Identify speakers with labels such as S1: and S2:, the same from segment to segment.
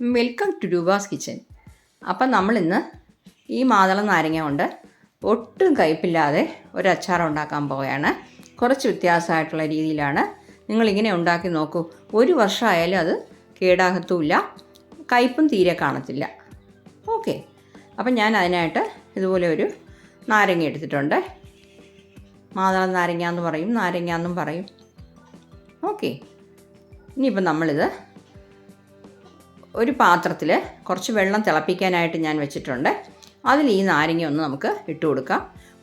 S1: Welcome to Roopa's kitchen അപ്പം നമ്മളിന്ന് ഈ മാതള നാരങ്ങ കൊണ്ട് ഒട്ടും കയ്പില്ലാതെ ഒരു അച്ചാർ ഉണ്ടാക്കാൻ പോവുകയാണ് കുറച്ച് വ്യത്യാസമായിട്ടുള്ള രീതിയിലാണ് നിങ്ങളിങ്ങനെ ഉണ്ടാക്കി നോക്കൂ ഒരു വർഷമായാലും അത് കേടാകത്തുമില്ല കയ്പും തീരെ കാണത്തില്ല ഓക്കെ അപ്പം ഞാൻ അതിനായിട്ട് ഇതുപോലെ ഒരു നാരങ്ങ എടുത്തിട്ടുണ്ട് മാതള നാരങ്ങ എന്ന് പറയും നാരങ്ങ എന്നും പറയും ഓക്കെ ഇനിയിപ്പം നമ്മളിത് ഒരു പാത്രത്തിൽ കുറച്ച് വെള്ളം തിളപ്പിക്കാനായിട്ട് ഞാൻ വെച്ചിട്ടുണ്ട്. അതിൽ ഈ നാരങ്ങ ഒന്ന് നമുക്ക് ഇട്ട് കൊടുക്കാം.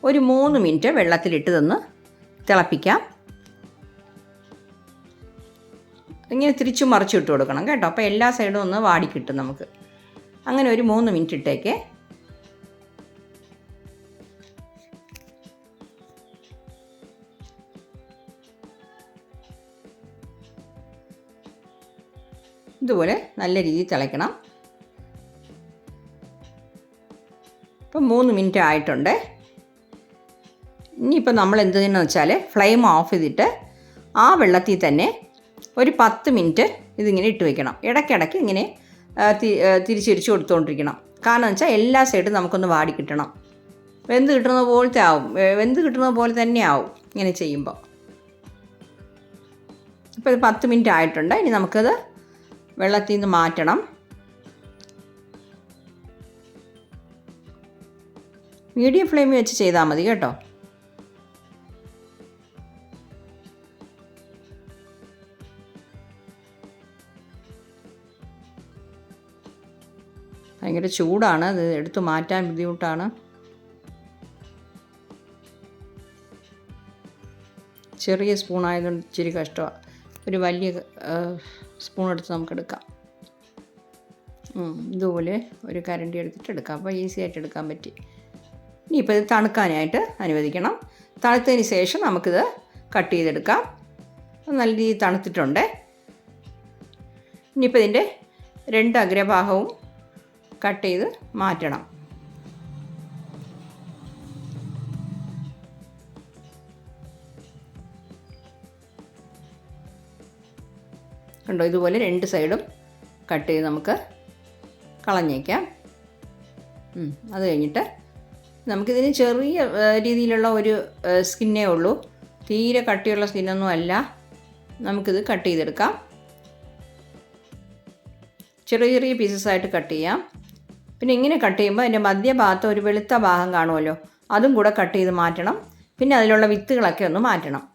S1: ഒരു മൂന്ന് മിനിറ്റ് വെള്ളത്തിലിട്ട് തന്ന് തിളപ്പിക്കാം. ഇങ്ങനെ തിരിച്ചു മറിച്ചും ഇട്ട് കൊടുക്കണം കേട്ടോ. അപ്പോൾ എല്ലാ സൈഡും ഒന്ന് വാടി കിട്ടും നമുക്ക്. അങ്ങനെ ഒരു മൂന്ന് മിനിറ്റ് ഇട്ടേക്ക്. ഇതുപോലെ നല്ല രീതിയിൽ തിളയ്ക്കണം. ഇപ്പം മൂന്ന് മിനിറ്റ് ആയിട്ടുണ്ട്. ഇനിയിപ്പോൾ നമ്മൾ എന്ത് ചെയ്യണമെന്ന് വെച്ചാൽ ഫ്ലെയിം ഓഫ് ചെയ്തിട്ട് ആ വെള്ളത്തിൽ തന്നെ ഒരു പത്ത് മിനിറ്റ് ഇതിങ്ങനെ ഇട്ട് വെക്കണം. ഇടയ്ക്കിടയ്ക്ക് ഇങ്ങനെ തിരിച്ചിരിച്ച് കൊടുത്തുകൊണ്ടിരിക്കണം കാരണം വെച്ചാൽ എല്ലാ സൈഡും നമുക്കൊന്ന് വാടി കിട്ടണം. വെന്ത് കിട്ടുന്ന പോലത്തെ ആവും. വെന്ത് കിട്ടുന്ന പോലെ തന്നെ ആവും ഇങ്ങനെ ചെയ്യുമ്പോൾ. ഇപ്പോൾ ഇത് പത്ത് മിനിറ്റ് ആയിട്ടുണ്ട്. ഇനി നമുക്കത് വെള്ളത്തിൽ നിന്ന് മാറ്റണം. മീഡിയം ഫ്ലെയിമിൽ വെച്ച് ചെയ്താൽ മതി കേട്ടോ. ഭയങ്കര ചൂടാണ്. അത് എടുത്തു മാറ്റാൻ ബുദ്ധിമുട്ടാണ്. ചെറിയ സ്പൂൺ ആയതുകൊണ്ട് ഇച്ചിരി കഷ്ടമാണ് ഒരു വലിയ സ്പൂൺ എടുത്ത് നമുക്ക് എടുക്കാം ഇതുപോലെ ഒരു കരണ്ടി എടുത്തിട്ട് എടുക്കാം. അപ്പോൾ ഈസി ആയിട്ട് എടുക്കാൻ പറ്റി. ഇനിയിപ്പോൾ ഇത് തണുക്കാനായിട്ട് അനുവദിക്കണം. തണുത്തതിന് ശേഷം നമുക്കിത് കട്ട് ചെയ്തെടുക്കാം. നല്ല രീതിയിൽ തണുത്തിട്ടുണ്ട്. ഇനിയിപ്പോൾ ഇതിന്റെ രണ്ട് അഗ്രഭാഗവും കട്ട് ചെയ്ത് മാറ്റണം. കണ്ടോ? ഇതുപോലെ രണ്ട് സൈഡും കട്ട് ചെയ്ത് നമുക്ക് കളഞ്ഞേക്കാം. അത് കഴിഞ്ഞിട്ട് നമുക്കിതിന് ചെറിയ രീതിയിലുള്ള ഒരു സ്കിന്നേ ഉള്ളൂ. തീരെ കട്ടിയുള്ള സ്കിന്നൊന്നും അല്ല. നമുക്കിത് കട്ട് ചെയ്തെടുക്കാം. ചെറിയ ചെറിയ പീസസ് ആയിട്ട് കട്ട് ചെയ്യാം. പിന്നെ ഇങ്ങനെ കട്ട് ചെയ്യുമ്പോൾ അതിന്റെ മധ്യഭാഗത്ത് ഒരു വെളുത്ത ഭാഗം കാണുമല്ലോ? അതും കൂടെ കട്ട് ചെയ്ത് മാറ്റണം. പിന്നെ അതിലുള്ള വിത്തുകളൊക്കെ ഒന്ന് മാറ്റണം.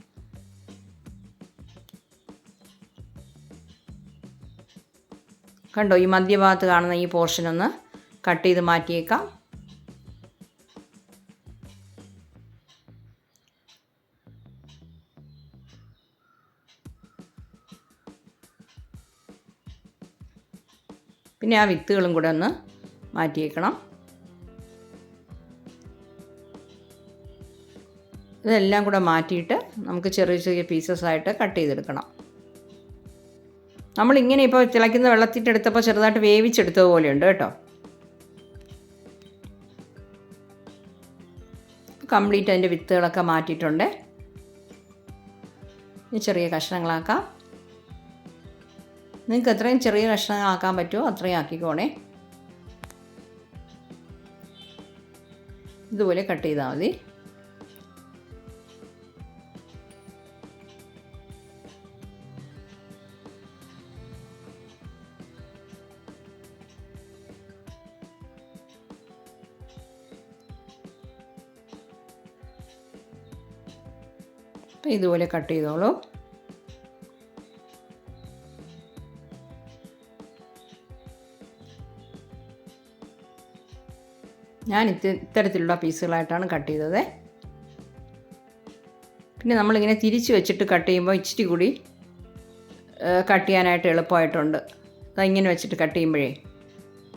S1: കണ്ടോ ഈ മധ്യഭാഗത്ത് കാണുന്ന ഈ പോർഷൻ ഒന്ന് കട്ട് ചെയ്ത് മാറ്റിയേക്കാം. പിന്നെ ആ വിത്തുകളും കൂടെ ഒന്ന് മാറ്റിയേക്കണം. ഇതെല്ലാം കൂടെ മാറ്റിയിട്ട് നമുക്ക് ചെറിയ ചെറിയ പീസസ് ആയിട്ട് കട്ട് ചെയ്തെടുക്കണം. നമ്മളിങ്ങനെ ഇപ്പോൾ തിളയ്ക്കുന്ന വെള്ളത്തിട്ട് എടുത്തപ്പോൾ ചെറുതായിട്ട് വേവിച്ചെടുത്തത് ഉണ്ട് കേട്ടോ. കംപ്ലീറ്റ് അതിന്റെ വിത്തുകളൊക്കെ മാറ്റിയിട്ടുണ്ട്. ചെറിയ കഷ്ണങ്ങളാക്കാം. നിങ്ങൾക്ക് എത്രയും ചെറിയ കഷ്ണങ്ങളാക്കാൻ പറ്റുമോ അത്രയും ആക്കിക്കോണേ. ഇതുപോലെ കട്ട് ചെയ്താൽ മതി. അപ്പം ഇതുപോലെ കട്ട് ചെയ്തോളൂ. ഞാൻ ഇത്ത ഇത്തരത്തിലുള്ള പീസുകളായിട്ടാണ് കട്ട് ചെയ്തത്. പിന്നെ നമ്മളിങ്ങനെ തിരിച്ച് വെച്ചിട്ട് കട്ട് ചെയ്യുമ്പോൾ ഇച്ചിരി കൂടി കട്ട് ചെയ്യാനായിട്ട് എളുപ്പമായിട്ടുണ്ട്. ഇങ്ങനെ വെച്ചിട്ട് കട്ട് ചെയ്യുമ്പോഴേ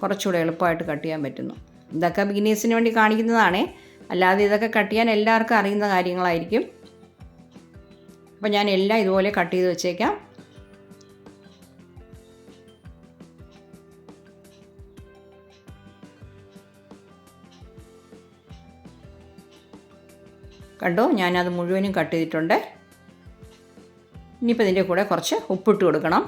S1: കുറച്ചുകൂടെ എളുപ്പമായിട്ട് കട്ട് ചെയ്യാൻ പറ്റുന്നു. ഇതൊക്കെ ബിഗിനേഴ്സിന് വേണ്ടി കാണിക്കുന്നതാണേ. അല്ലാതെ ഇതൊക്കെ കട്ട് ചെയ്യാൻ എല്ലാവർക്കും അറിയുന്ന കാര്യങ്ങളായിരിക്കും. അപ്പോൾ ഞാൻ എല്ലാം ഇതുപോലെ കട്ട് ചെയ്ത് വെച്ചേക്കാം. കണ്ടോ? ഞാനത് മുഴുവനും കട്ട് ചെയ്തിട്ടുണ്ട്. ഇനിയിപ്പോൾ ഇതിന്റെ കൂടെ കുറച്ച് ഉപ്പിട്ട് കൊടുക്കണം.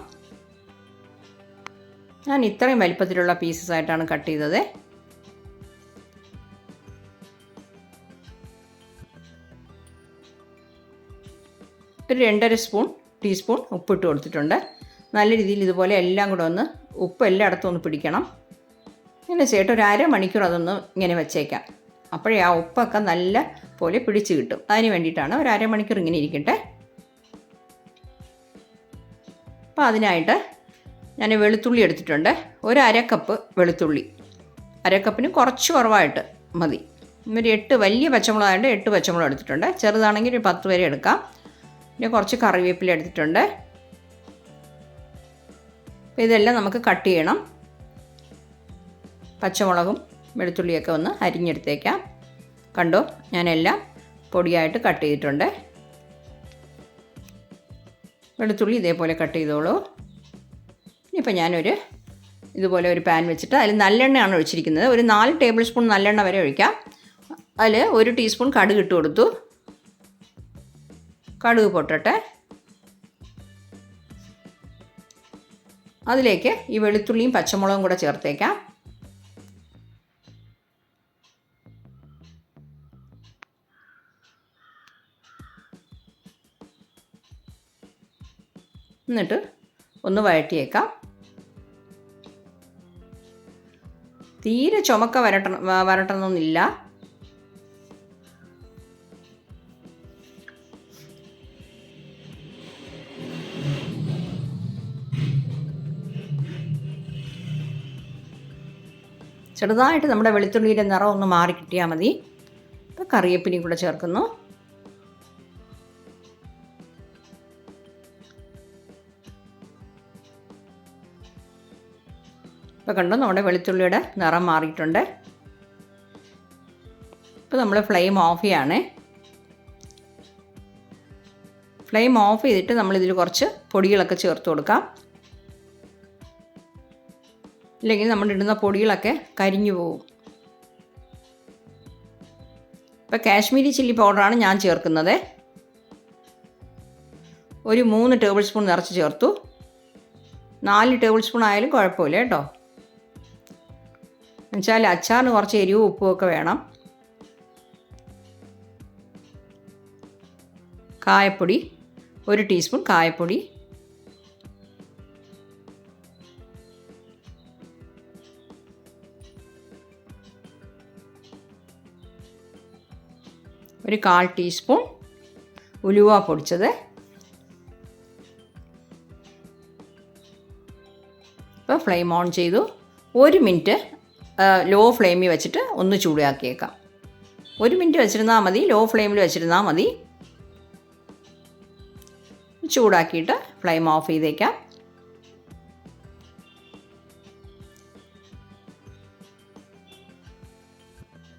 S1: ഞാൻ ഇത്രയും വലിപ്പത്തിലുള്ള പീസസ് ആയിട്ടാണ് കട്ട് ചെയ്തത്. ഒരു രണ്ടര സ്പൂൺ ടീസ്പൂൺ ഉപ്പിട്ട് കൊടുത്തിട്ടുണ്ട്. നല്ല രീതിയിൽ ഇതുപോലെ എല്ലാം കൂടെ ഒന്ന് ഉപ്പ് എല്ലായിടത്തും ഒന്ന് പിടിക്കണം. ഇങ്ങനെ ചേട്ടൻ ഒരു അരമണിക്കൂർ അതൊന്ന് ഇങ്ങനെ വെച്ചേക്കാം. അപ്പോഴേ ആ ഉപ്പൊക്കെ നല്ല പോലെ പിടിച്ച് കിട്ടും. അതിന് വേണ്ടിയിട്ടാണ് ഒരു അരമണിക്കൂർ ഇങ്ങനെ ഇരിക്കട്ടെ. അപ്പോൾ അതിനായിട്ട് ഞാൻ വെളുത്തുള്ളി എടുത്തിട്ടുണ്ട്. ഒരു അരക്കപ്പ് വെളുത്തുള്ളി. അരക്കപ്പിന് കുറച്ച് കുറവായിട്ട് മതി. ഒരു എട്ട് വലിയ പച്ചമുളകായിട്ട് എട്ട് പച്ചമുളക് എടുത്തിട്ടുണ്ട്. ചെറുതാണെങ്കിൽ ഒരു പത്ത് വരെ എടുക്കാം. പിന്നെ കുറച്ച് കറിവേപ്പില എടുത്തിട്ടുണ്ട്. അപ്പോൾ ഇതെല്ലാം നമുക്ക് കട്ട് ചെയ്യണം. പച്ചമുളകും വെളുത്തുള്ളിയൊക്കെ ഒന്ന് അരിഞ്ഞെടുത്തേക്കാം. കണ്ടോ? ഞാനെല്ലാം പൊടിയായിട്ട് കട്ട് ചെയ്തിട്ടുണ്ട്. വെളുത്തുള്ളി ഇതേപോലെ കട്ട് ചെയ്തോളൂ. ഇനിയിപ്പോൾ ഞാനൊരു ഇതുപോലെ ഒരു പാൻ വെച്ചിട്ട് അതിൽ നല്ലെണ്ണയാണ് ഒഴിച്ചിരിക്കുന്നത്. ഒരു നാല് ടേബിൾ സ്പൂൺ നല്ലെണ്ണ വരെ ഒഴിക്കാം. അതിൽ ഒരു ടീസ്പൂൺ കടുക് ഇട്ട് കൊടുത്തു. കടുക് പൊട്ടട്ടെ. അതിലേക്ക് ഈ വെളുത്തുള്ളിയും പച്ചമുളകും കൂടെ ചേർത്തേക്കാം. എന്നിട്ട് ഒന്ന് വഴറ്റിയേക്കാം. തീരെ ചുമക്ക വരട്ടണം വരട്ടണമെന്നില്ല ചെറുതായിട്ട് നമ്മുടെ വെളുത്തുള്ളിയുടെ നിറം ഒന്ന് മാറി കിട്ടിയാൽ മതി. ഇപ്പോൾ കറിവേപ്പിലയും കൂടെ ചേർക്കുന്നു. ഇപ്പോൾ കണ്ടോ നമ്മുടെ വെളുത്തുള്ളിയുടെ നിറം മാറിയിട്ടുണ്ട്. ഇപ്പോൾ നമ്മൾ ഫ്ലെയിം ഓഫ് ചെയ്യാണ്. ഫ്ലെയിം ഓഫ് ചെയ്തിട്ട് നമ്മളിതിൽ കുറച്ച് പൊടികളൊക്കെ ചേർത്ത് കൊടുക്കാം. ഇല്ലെങ്കിൽ നമ്മൾ ഇടുന്ന പൊടികളൊക്കെ കരിഞ്ഞു പോകും. ഇപ്പോൾ കാശ്മീരി ചില്ലി പൗഡറാണ് ഞാൻ ചേർക്കുന്നത്. ഒരു മൂന്ന് ടേബിൾ സ്പൂൺ നിറച്ച് ചേർത്തു. നാല് ടേബിൾ സ്പൂൺ ആയാലും കുഴപ്പമില്ല കേട്ടോ. എന്നുവെച്ചാൽ അച്ചാറിന് കുറച്ച് എരിവും ഉപ്പും ഒക്കെ വേണം. കായപ്പൊടി ഒരു ടീസ്പൂൺ കായപ്പൊടി ഒരു കാൽ ടീസ്പൂൺ ഉലുവ പൊടിച്ചത്. ഇപ്പോൾ ഫ്ലെയിം ഓൺ ചെയ്തു. ഒരു മിനിറ്റ് ലോ ഫ്ലെയിമിൽ വെച്ചിട്ട് ഒന്ന് ചൂടാക്കിയേക്കാം. ഒരു മിനിറ്റ് വെച്ചിരുന്നാൽ മതി ലോ ഫ്ലെയിമിൽ വെച്ചിരുന്നാൽ മതി. ചൂടാക്കിയിട്ട് ഫ്ലെയിം ഓഫ് ചെയ്തേക്കാം.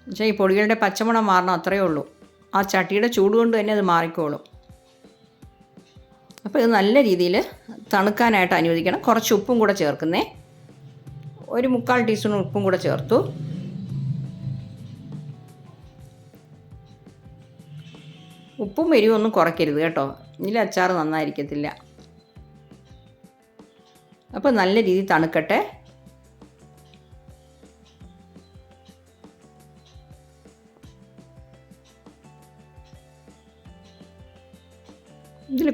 S1: പക്ഷേ ഈ പൊടികളുടെ പച്ചമണം മാറണം അത്രയേ ഉള്ളൂ. ആ ചട്ടിയുടെ ചൂട് കൊണ്ട് തന്നെ അത് മാറിക്കോളും. അപ്പോൾ ഇത് നല്ല രീതിയിൽ തണുക്കാനായിട്ട് അനുവദിക്കണം. കുറച്ച് ഉപ്പും കൂടെ ചേർക്കുന്നേ. ഒരു മുക്കാൽ ടീസ്പൂൺ ഉപ്പും കൂടെ ചേർത്തു. ഉപ്പും എരിവും ഒന്നും കുറയ്ക്കരുത് കേട്ടോ. ഇതിൽ അച്ചാർ നന്നായിരിക്കത്തില്ല. അപ്പോൾ നല്ല രീതിയിൽ തണുക്കട്ടെ.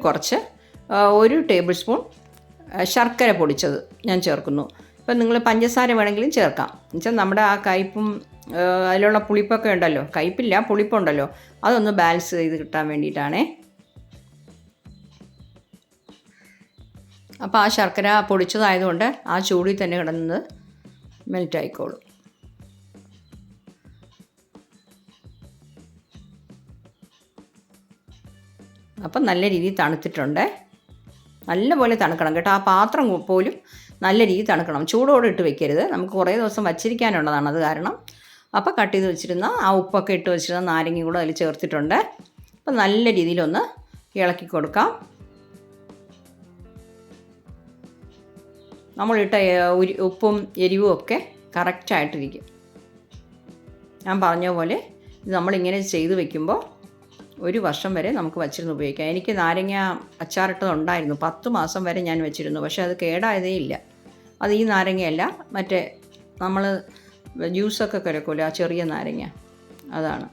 S1: കുറച്ച് ഒരു ടേബിൾ സ്പൂൺ ശർക്കര പൊടിച്ചത് ഞാൻ ചേർക്കുന്നു. ഇപ്പം നിങ്ങൾ പഞ്ചസാര വേണമെങ്കിലും ചേർക്കാം. എന്നുവെച്ചാൽ നമ്മുടെ ആ കയ്പും അതിലുള്ള പുളിപ്പൊക്കെ ഉണ്ടല്ലോ. കയ്പില്ല പുളിപ്പുണ്ടല്ലോ. അതൊന്ന് ബാലൻസ് ചെയ്ത് കിട്ടാൻ വേണ്ടിയിട്ടാണേ. അപ്പോൾ ആ ശർക്കര പൊടിച്ചതായതുകൊണ്ട് ആ ചൂടിൽ തന്നെ കിടന്നത് മെൽറ്റ് ആയിക്കോളും അപ്പം നല്ല രീതിയിൽ തണുത്തിട്ടുണ്ട്. നല്ലപോലെ തണുക്കണം കേട്ടോ. ആ പാത്രം പോലും നല്ല രീതിയിൽ തണുക്കണം. ചൂടോടെ ഇട്ട് വെക്കരുത്. നമുക്ക് കുറേ ദിവസം വച്ചിരിക്കാനുള്ളതാണ് അത് കാരണം. അപ്പോൾ കട്ട് ചെയ്ത് വെച്ചിരുന്ന ആ ഉപ്പൊക്കെ ഇട്ട് വെച്ചിരുന്ന നാരങ്ങ കൂടെ അതിൽ ചേർത്തിട്ടുണ്ട്. അപ്പം നല്ല രീതിയിലൊന്ന് ഇളക്കി കൊടുക്കാം. നമ്മളിട്ട ഉപ്പും എരിവും ഒക്കെ കറക്റ്റായിട്ടിരിക്കും ഞാൻ പറഞ്ഞ പോലെ ഇത് നമ്മളിങ്ങനെ ചെയ്ത് വെക്കുമ്പോൾ ഒരു വർഷം വരെ നമുക്ക് വച്ചിരുന്ന് ഉപയോഗിക്കാം. എനിക്ക് നാരങ്ങ അച്ചാറിട്ടതുണ്ടായിരുന്നു. പത്ത് മാസം വരെ ഞാൻ വെച്ചിരുന്നു. പക്ഷേ അത് കേടായതേ ഇല്ല. അത് ഈ നാരങ്ങയല്ല. മറ്റേ നമ്മൾ ജ്യൂസൊക്കെ കിടക്കുമല്ലോ ആ ചെറിയ നാരങ്ങ. അതാണ്.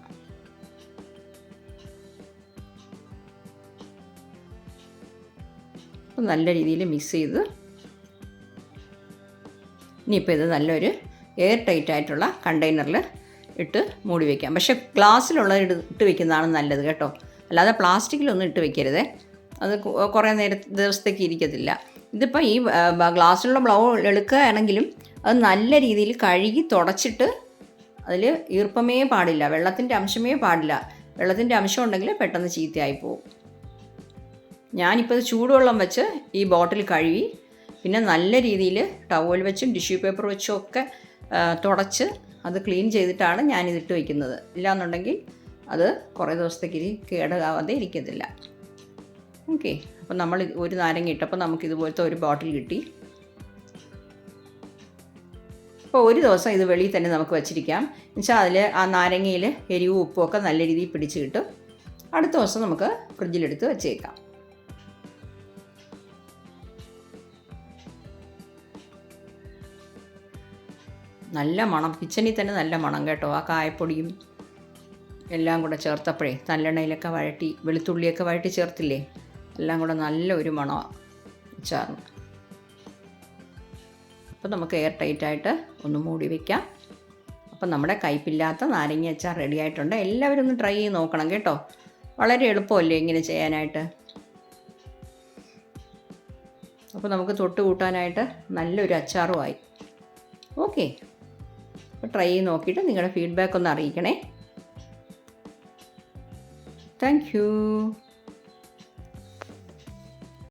S1: നല്ല രീതിയിൽ മിക്സ് ചെയ്ത് ഇനിയിപ്പോൾ ഇത് നല്ലൊരു എയർ ടൈറ്റ് ആയിട്ടുള്ള കണ്ടെയ്നറിൽ ഇട്ട് മൂടി വയ്ക്കാം പക്ഷേ ഗ്ലാസ്സിലുള്ള ഇട്ട് വെക്കുന്നതാണ് നല്ലത് കേട്ടോ. അല്ലാതെ പ്ലാസ്റ്റിക്കിലൊന്നും ഇട്ട് വെക്കരുതേ. അത് കുറേ നേര ദിവസത്തേക്ക് ഇരിക്കത്തില്ല. ഇതിപ്പോൾ ഈ ഗ്ലാസ്സിലുള്ള ബ്ലൗ എടുക്കുകയാണെങ്കിലും അത് നല്ല രീതിയിൽ കഴുകി തുടച്ചിട്ട് അതിൽ ഈർപ്പമേ പാടില്ല വെള്ളത്തിന്റെ അംശമേ പാടില്ല. വെള്ളത്തിന്റെ അംശം ഉണ്ടെങ്കിൽ പെട്ടെന്ന് ചീത്തയായി പോകും ഞാനിപ്പോൾ ഇത് ചൂടുവെള്ളം വെച്ച് ഈ ബോട്ടിൽ കഴുകി പിന്നെ നല്ല രീതിയിൽ ടവൽ വെച്ചും ടിഷ്യൂ പേപ്പർ വെച്ചും ഒക്കെ തുടച്ച് അത് ക്ലീൻ ചെയ്തിട്ടാണ് ഞാനിതിട്ട് വയ്ക്കുന്നത് ഇല്ലാന്നുണ്ടെങ്കിൽ അത് കുറേ ദിവസത്തേക്ക് കേടാവാതെ ഇരിക്കത്തില്ല. ഓക്കെ. അപ്പം നമ്മൾ ഒരു നാരങ്ങ ഇട്ടപ്പോൾ നമുക്ക് ഇതുപോലത്തെ ഒരു ബോട്ടിൽ കിട്ടി. അപ്പോൾ ഒരു ദിവസം ഇത് വെളിയിൽ തന്നെ നമുക്ക് വെച്ചിരിക്കാം. എന്നുവെച്ചാൽ അതിൽ ആ നാരങ്ങയിൽ എരിവും ഉപ്പും ഒക്കെ നല്ല രീതിയിൽ പിടിച്ച് കിട്ടും. അടുത്ത ദിവസം നമുക്ക് ഫ്രിഡ്ജിലെടുത്ത് വെച്ചേക്കാം. നല്ല മണം കിച്ചണിൽ തന്നെ നല്ല മണം കേട്ടോ. ആ കായപ്പൊടിയും എല്ലാം കൂടെ ചേർത്തപ്പോഴേ നല്ലെണ്ണയിലൊക്കെ വഴട്ടി വെളുത്തുള്ളിയൊക്കെ വഴട്ടി ചേർത്തില്ലേ? എല്ലാം കൂടെ നല്ല ഒരു മണമാണ് അച്ചാറിന്. അപ്പോൾ നമുക്ക് എയർ ടൈറ്റായിട്ട് ഒന്ന് മൂടി വയ്ക്കാം അപ്പം നമ്മുടെ കയ്പില്ലാത്ത നാരങ്ങ അച്ചാർ റെഡി ആയിട്ടുണ്ട്. എല്ലാവരും ഒന്ന് ട്രൈ ചെയ്ത് നോക്കണം കേട്ടോ. വളരെ എളുപ്പമല്ലേ ഇങ്ങനെ ചെയ്യാനായിട്ട്? അപ്പോൾ നമുക്ക് തൊട്ട് കൂട്ടാനായിട്ട് നല്ലൊരു അച്ചാറുമായി ഓക്കെ ട്രൈ ചെയ്ത് നോക്കിയിട്ട് നിങ്ങളുടെ ഫീഡ്ബാക്ക് ഒന്ന് അറിയിക്കണേ. താങ്ക്